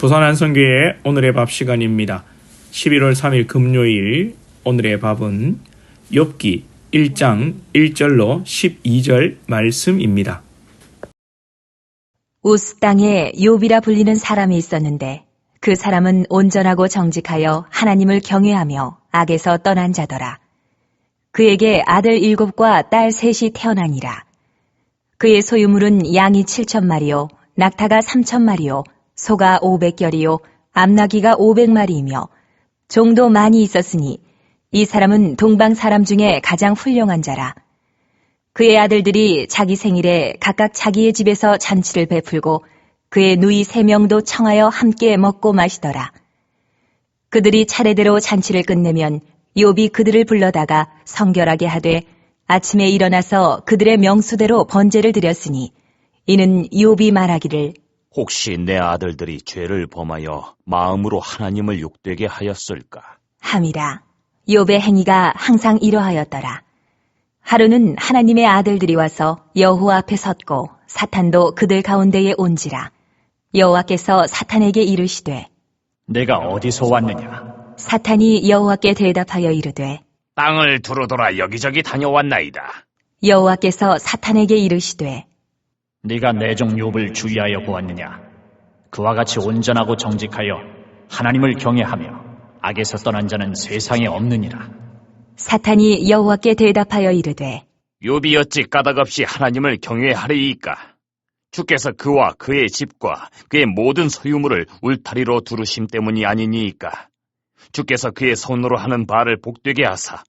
부산 안성교회 오늘의 밥 시간입니다. 11월 3일 금요일 오늘의 밥은 욥기 1장 1절로 12절 말씀입니다. 우스 땅에 욥이라 불리는 사람이 있었는데 그 사람은 온전하고 정직하여 하나님을 경외하며 악에서 떠난 자더라. 그에게 아들 일곱과 딸 셋이 태어나니라. 그의 소유물은 양이 칠천 마리요, 낙타가 삼천 마리요, 소가 오백결이요, 암나귀가 오백마리이며 종도 많이 있었으니 이 사람은 동방 사람 중에 가장 훌륭한 자라. 그의 아들들이 자기 생일에 각각 자기의 집에서 잔치를 베풀고 그의 누이 세 명도 청하여 함께 먹고 마시더라. 그들이 차례대로 잔치를 끝내면 욥이 그들을 불러다가 성결하게 하되 아침에 일어나서 그들의 명수대로 번제를 드렸으니 이는 욥이 말하기를 혹시 내 아들들이 죄를 범하여 마음으로 하나님을 욕되게 하였을까? 함이라. 욥의 행위가 항상 이러하였더라. 하루는 하나님의 아들들이 와서 여호와 앞에 섰고 사탄도 그들 가운데에 온지라. 여호와께서 사탄에게 이르시되 내가 어디서 왔느냐? 사탄이 여호와께 대답하여 이르되 땅을 두루돌아 여기저기 다녀왔나이다. 여호와께서 사탄에게 이르시되 네가 내 종 욥을 주의하여 보았느냐? 그와 같이 온전하고 정직하여 하나님을 경외하며 악에서 떠난 자는 세상에 없느니라. 사탄이 여호와께 대답하여 이르되 욥이 어찌 까닭없이 하나님을 경외하리이까? 주께서 그와 그의 집과 그의 모든 소유물을 울타리로 두르심 때문이 아니니이까? 주께서 그의 손으로 하는 바를 복되게 하사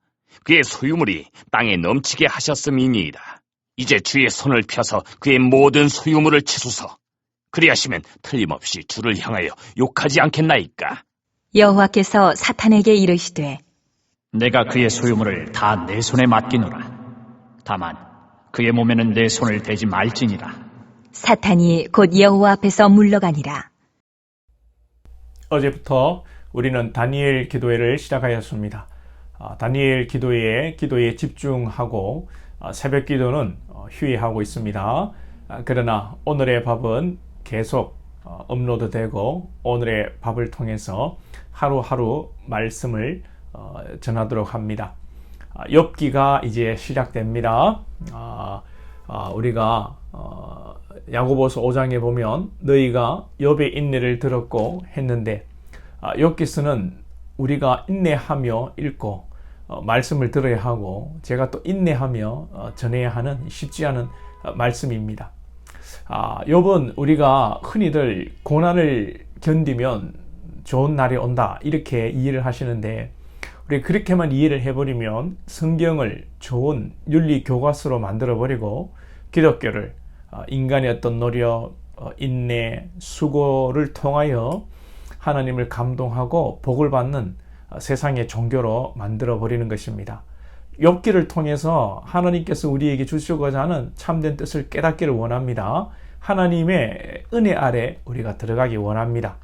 그의 소유물이 땅에 넘치게 하셨음이니이다. 이제 주의 손을 펴서 그의 모든 소유물을 치소서. 그리하시면 틀림없이 주를 향하여 욕하지 않겠나이까? 여호와께서 사탄에게 이르시되 내가 그의 소유물을 다 내 손에 맡기노라. 다만 그의 몸에는 내 손을 대지 말지니라. 사탄이 곧 여호와 앞에서 물러가니라. 어제부터 우리는 다니엘 기도회를 시작하였습니다. 아, 다니엘 기도회에 기도에 집중하고 아, 새벽 기도는 어, 휴회하고 있습니다. 아, 그러나 오늘의 밥은 계속 어, 업로드되고 오늘의 밥을 통해서 하루하루 말씀을 어, 전하도록 합니다. 아, 엽기가 이제 시작됩니다. 아, 아, 우리가 어, 야고보서 5장에 보면 너희가 엽의 인내를 들었고 했는데 아, 엽기서는 우리가 인내하며 읽고 어, 말씀을 들어야 하고 제가 또 인내하며 어, 전해야 하는 쉽지 않은 어, 말씀입니다. 아, 욥은 우리가 흔히들 고난을 견디면 좋은 날이 온다 이렇게 이해를 하시는데 우리 그렇게만 이해를 해버리면 성경을 좋은 윤리 교과서로 만들어 버리고 기독교를 어, 인간의 어떤 노력, 어, 인내, 수고를 통하여 하나님을 감동하고 복을 받는 어, 세상의 종교로 만들어 버리는 것입니다. 욥기를 통해서 하나님께서 우리에게 주시고자 하는 참된 뜻을 깨닫기를 원합니다. 하나님의 은혜 아래 우리가 들어가기 원합니다.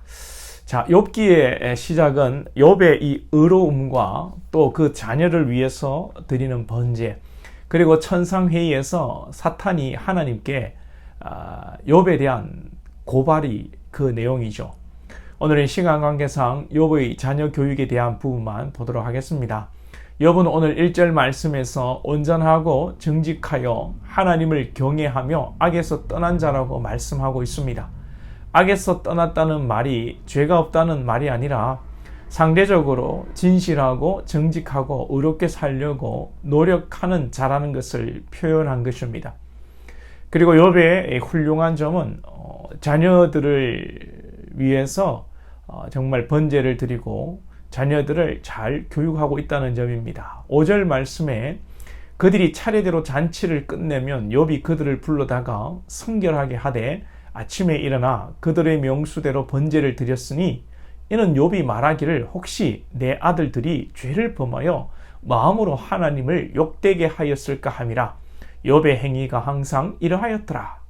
자, 욥기의 시작은 욥의 이 의로움과 또 그 자녀를 위해서 드리는 번제, 그리고 천상 회의에서 사탄이 하나님께 아, 욥에 대한 고발이 그 내용이죠. 오늘은 시간 관계상 욥의 자녀 교육에 대한 부분만 보도록 하겠습니다. 욥은 오늘 1절 말씀에서 온전하고 정직하여 하나님을 경외하며 악에서 떠난 자라고 말씀하고 있습니다. 악에서 떠났다는 말이 죄가 없다는 말이 아니라 상대적으로 진실하고 정직하고 의롭게 살려고 노력하는 자라는 것을 표현한 것입니다. 그리고 욥의 훌륭한 점은 어, 자녀들을 위해서 어, 정말 번제를 드리고 자녀들을 잘 교육하고 있다는 점입니다. 5절 말씀에 그들이 차례대로 잔치를 끝내면 욥이 그들을 불러다가 성결하게 하되 아침에 일어나 그들의 명수대로 번제를 드렸으니 이는 욥이 말하기를 혹시 내 아들들이 죄를 범하여 마음으로 하나님을 욕되게 하였을까 함이라 욥의 행위가 항상 이러하였더라.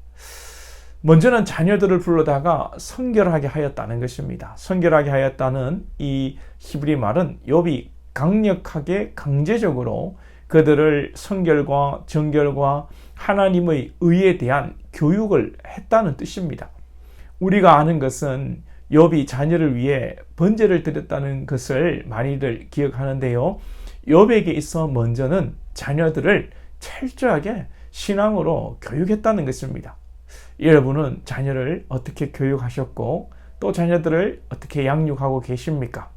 먼저는 자녀들을 불러다가 성결하게 하였다는 것입니다. 성결하게 하였다는 이 히브리 말은 욥이 강력하게 강제적으로 그들을 성결과 정결과 하나님의 의에 대한 교육을 했다는 뜻입니다. 우리가 아는 것은 욥이 자녀를 위해 번제를 드렸다는 것을 많이들 기억하는데요. 욥에게 있어 먼저는 자녀들을 철저하게 신앙으로 교육했다는 것입니다. 여러분은 자녀를 어떻게 교육하셨고 또 자녀들을 어떻게 양육하고 계십니까?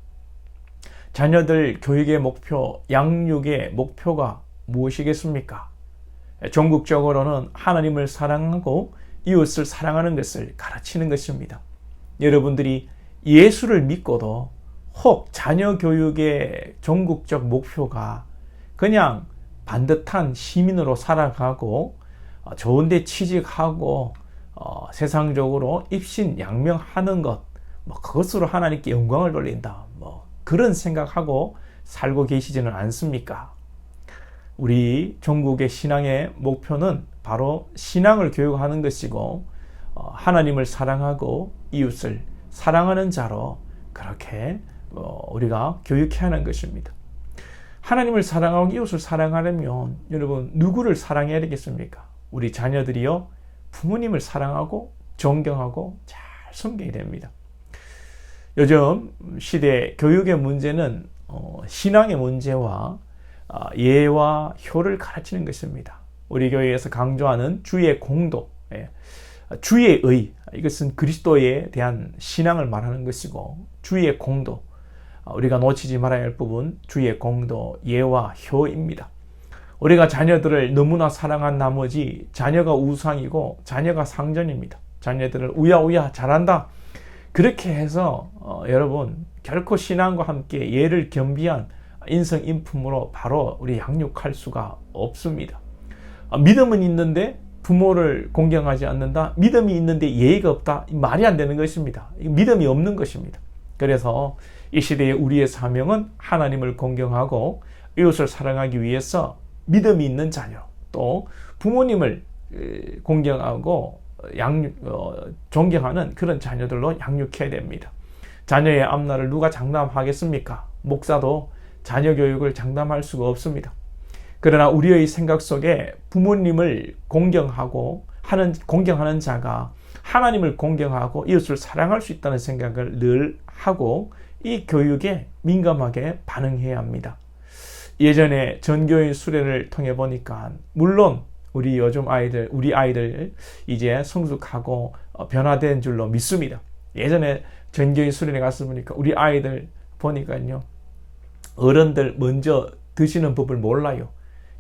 자녀들 교육의 목표, 양육의 목표가 무엇이겠습니까? 전국적으로는 하나님을 사랑하고 이웃을 사랑하는 것을 가르치는 것입니다. 여러분들이 예수를 믿고도 혹 자녀 교육의 전국적 목표가 그냥 반듯한 시민으로 살아가고 어, 좋은데 취직하고 어, 세상적으로 입신 양명하는 것, 뭐 그것으로 하나님께 영광을 돌린다. 뭐 그런 생각하고 살고 계시지는 않습니까? 우리 전국의 신앙의 목표는 바로 신앙을 교육하는 것이고 어, 하나님을 사랑하고 이웃을 사랑하는 자로 그렇게 어, 우리가 교육해야 하는 것입니다. 하나님을 사랑하고 이웃을 사랑하려면 여러분 누구를 사랑해야 되겠습니까? 우리 자녀들이요 부모님을 사랑하고 존경하고 잘 섬겨야 됩니다. 요즘 시대 교육의 문제는 어, 신앙의 문제와 어, 예와 효를 가르치는 것입니다. 우리 교회에서 강조하는 주의 공도, 예. 주의 의, 이것은 그리스도에 대한 신앙을 말하는 것이고, 주의 공도, 어, 우리가 놓치지 말아야 할 부분, 주의 공도, 예와 효입니다. 우리가 자녀들을 너무나 사랑한 나머지 자녀가 우상이고 자녀가 상전입니다. 자녀들을 우야우야 잘한다. 그렇게 해서 어, 여러분 결코 신앙과 함께 예를 겸비한 인성 인품으로 바로 우리 양육할 수가 없습니다. 아, 믿음은 있는데 부모를 공경하지 않는다. 믿음이 있는데 예의가 없다. 말이 안 되는 것입니다. 믿음이 없는 것입니다. 그래서 이 시대의 우리의 사명은 하나님을 공경하고 이웃을 사랑하기 위해서 믿음이 있는 자녀 또 부모님을 공경하고 양 어, 존경하는 그런 자녀들로 양육해야 됩니다. 자녀의 앞날을 누가 장담하겠습니까? 목사도 자녀 교육을 장담할 수가 없습니다. 그러나 우리의 생각 속에 부모님을 공경하고 하는 공경하는 자가 하나님을 공경하고 이웃을 사랑할 수 있다는 생각을 늘 하고 이 교육에 민감하게 반응해야 합니다. 예전에 전교인 수련을 통해 보니까 물론 우리 요즘 아이들 우리 아이들 이제 성숙하고 어, 변화된 줄로 믿습니다. 예전에 전교인 수련회 갔을 보니까 우리 아이들 보니까요 어른들 먼저 드시는 법을 몰라요.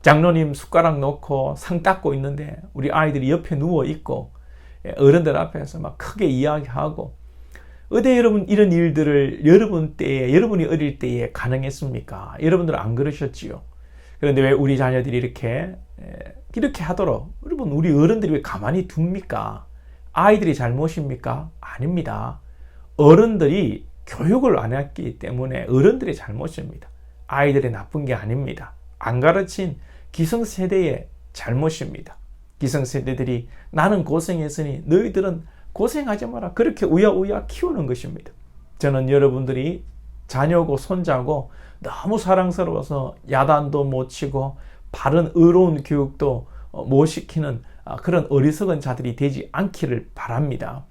장로님 숟가락 놓고 상 닦고 있는데 우리 아이들이 옆에 누워 있고 예, 어른들 앞에서 막 크게 이야기하고 어디 여러분 이런 일들을 여러분 때에 여러분이 어릴 때에 가능했습니까? 여러분들은 안 그러셨지요. 그런데 왜 우리 자녀들이 이렇게 이렇게 하도록 여러분 우리 어른들이 왜 가만히 둡니까? 아이들이 잘못입니까? 아닙니다. 어른들이 교육을 안 했기 때문에 어른들이 잘못입니다. 아이들이 나쁜 게 아닙니다. 안 가르친 기성세대의 잘못입니다. 기성세대들이 나는 고생했으니 너희들은 고생하지 마라. 그렇게 우야우야 키우는 것입니다. 저는 여러분들이 자녀고 손자고 너무 사랑스러워서 야단도 못 치고 바른 의로운 교육도 어, 못 시키는 아, 그런 어리석은 자들이 되지 않기를 바랍니다.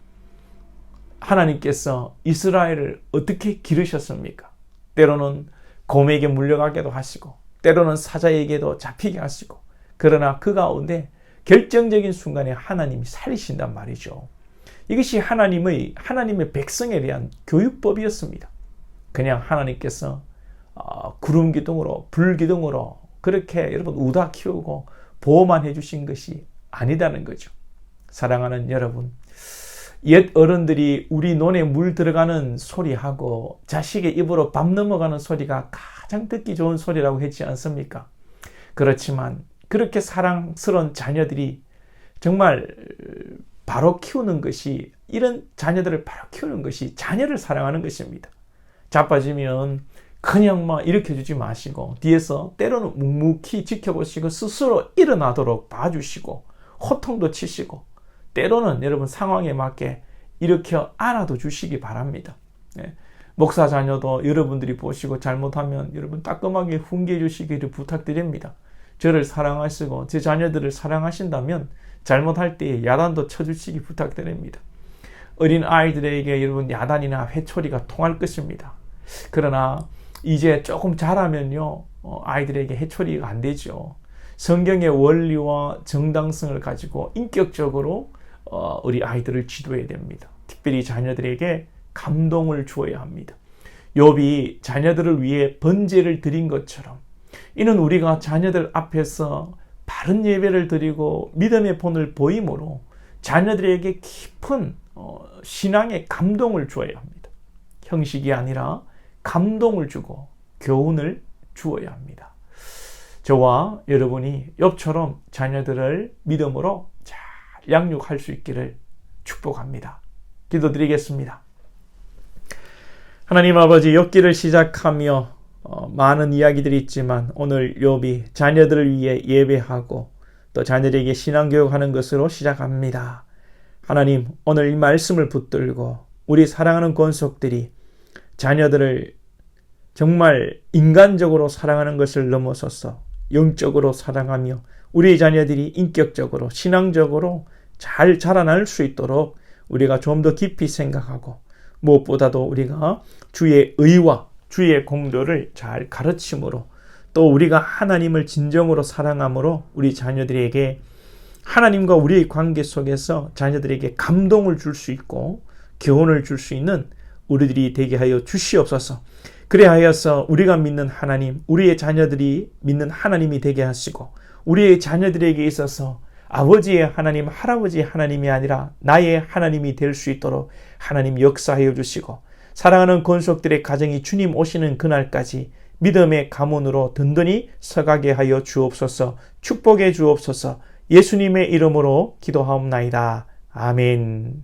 하나님께서 이스라엘을 어떻게 기르셨습니까? 때로는 곰에게 물려가게도 하시고, 때로는 사자에게도 잡히게 하시고, 그러나 그 가운데 결정적인 순간에 하나님이 살리신단 말이죠. 이것이 하나님의 하나님의 백성에 대한 교육법이었습니다. 그냥 하나님께서 어, 구름 기둥으로 불 기둥으로 그렇게 여러분 우다 키우고 보호만 해주신 것이 아니다는 거죠. 사랑하는 여러분, 옛 어른들이 우리 논에 물 들어가는 소리하고 자식의 입으로 밥 넘어가는 소리가 가장 듣기 좋은 소리라고 했지 않습니까? 그렇지만 그렇게 사랑스러운 자녀들이 정말 바로 키우는 것이 이런 자녀들을 바로 키우는 것이 자녀를 사랑하는 것입니다. 자빠지면 그냥 막 일으켜 주지 마시고 뒤에서 때로는 묵묵히 지켜보시고 스스로 일어나도록 봐주시고 호통도 치시고 때로는 여러분 상황에 맞게 일으켜 안아도 주시기 바랍니다. 네. 목사 자녀도 여러분들이 보시고 잘못하면 여러분 따끔하게 훈계해 주시기를 부탁드립니다. 저를 사랑하시고 제 자녀들을 사랑하신다면 잘못할 때 야단도 쳐주시기 부탁드립니다. 어린 아이들에게 여러분 야단이나 회초리가 통할 것입니다. 그러나 이제 조금 자라면요, 어, 아이들에게 해초리가 안 되죠. 성경의 원리와 정당성을 가지고 인격적으로 어, 우리 아이들을 지도해야 됩니다. 특별히 자녀들에게 감동을 주어야 합니다. 욥이 자녀들을 위해 번제를 드린 것처럼 이는 우리가 자녀들 앞에서 바른 예배를 드리고 믿음의 본을 보임으로 자녀들에게 깊은 어, 신앙의 감동을 주어야 합니다. 형식이 아니라 감동을 주고 교훈을 주어야 합니다. 저와 여러분이 욥처럼 자녀들을 믿음으로 잘 양육할 수 있기를 축복합니다. 기도드리겠습니다. 하나님 아버지 욥기를 시작하며 어, 많은 이야기들이 있지만 오늘 욥이 자녀들을 위해 예배하고 또 자녀들에게 신앙교육하는 것으로 시작합니다. 하나님 오늘 이 말씀을 붙들고 우리 사랑하는 권속들이 자녀들을 정말 인간적으로 사랑하는 것을 넘어서서 영적으로 사랑하며 우리 자녀들이 인격적으로 신앙적으로 잘 자라날 수 있도록 우리가 좀 더 깊이 생각하고 무엇보다도 우리가 주의 의와 주의 공도를 잘 가르침으로 또 우리가 하나님을 진정으로 사랑함으로 우리 자녀들에게 하나님과 우리의 관계 속에서 자녀들에게 감동을 줄 수 있고 교훈을 줄 수 있는 우리들이 되게 하여 주시옵소서. 그래하여서 우리가 믿는 하나님, 우리의 자녀들이 믿는 하나님이 되게 하시고 우리의 자녀들에게 있어서 아버지의 하나님, 할아버지의 하나님이 아니라 나의 하나님이 될 수 있도록 하나님 역사하여 주시고 사랑하는 권속들의 가정이 주님 오시는 그날까지 믿음의 가문으로 든든히 서가게 하여 주옵소서 축복해 주옵소서 예수님의 이름으로 기도하옵나이다. 아멘.